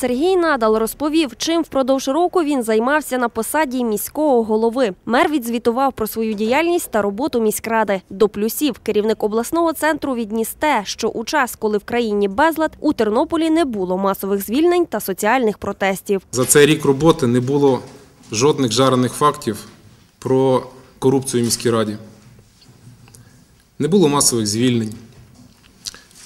Сергій Надал розповів, чим впродовж року він займався на посаді міського голови. Мер відзвітував про свою діяльність та роботу міськради. До плюсів керівник обласного центру відніс те, що у час, коли в країні безлад, у Тернополі не було масових звільнень та соціальних протестів. За цей рік роботи не було жодних жарених фактів про корупцію в міській раді. Не було масових звільнень,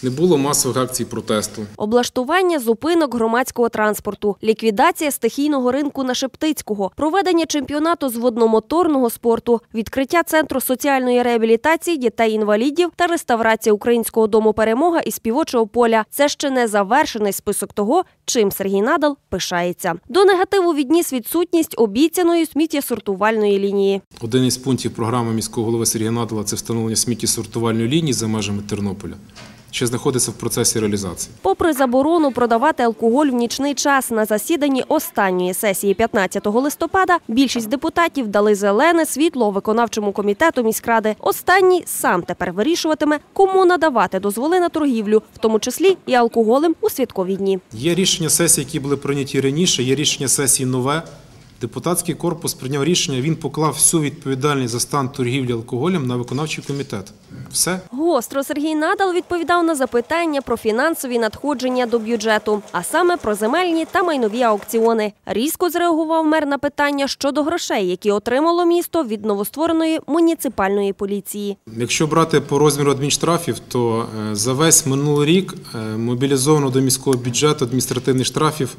не було масових акцій протесту. Облаштування зупинок громадського транспорту, ліквідація стихійного ринку на Шептицького, проведення чемпіонату з водномоторного спорту, відкриття центру соціальної реабілітації дітей-інвалідів та реставрація українського дому перемога і співочого поля. Це ще не завершений список того, чим Сергій Надал пишається. До негативу відніс відсутність обіцяної сміттєсортувальної лінії. Один із пунктів програми міського голови Сергія Надала це встановлення сміттєсортувальної лінії за межами Тернополя. Ще знаходиться в процесі реалізації. Попри заборону продавати алкоголь в нічний час на засіданні останньої сесії 15 листопада, більшість депутатів дали зелене світло виконавчому комітету міськради. Останній сам тепер вирішуватиме, кому надавати дозволи на торгівлю, в тому числі і алкоголем у святкові дні. Є рішення сесії, які були прийняті раніше, є рішення сесії нове. Депутатський корпус прийняв рішення, він поклав всю відповідальність за стан торгівлі алкоголем на виконавчий комітет. Все. Гостро Сергій Надал відповідав на запитання про фінансові надходження до бюджету, а саме про земельні та майнові аукціони. Різко зреагував мер на питання щодо грошей, які отримало місто від новоствореної муніципальної поліції. Якщо брати по розміру адмінштрафів, то е, за весь минулий рік е, мобілізовано до міського бюджету адміністративних штрафів.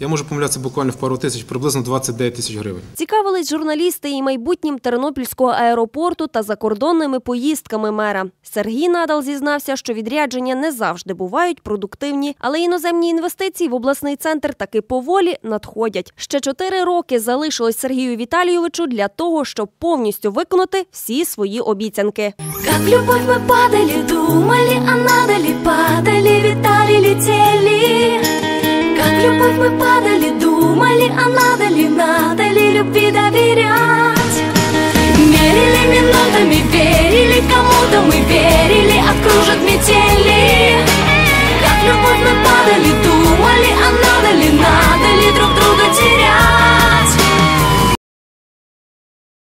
Я можу помилятися буквально в пару тисяч, приблизно 29 тисяч гривень. Цікавились журналісти і майбутнім Тернопільського аеропорту та закордонними поїздками мера. Сергій Надал зізнався, що відрядження не завжди бувають продуктивні, але іноземні інвестиції в обласний центр таки поволі надходять. Ще чотири роки залишилось Сергію Віталійовичу для того, щоб повністю виконати всі свої обіцянки. Как в любовь мы падали, думали, а надо а надо ли, надо ли любви доверять. Мерили минутами, верили кому-то, мы верили, окружат метели. Как любовь мы падали, думали, а надо ли, надо ли друг.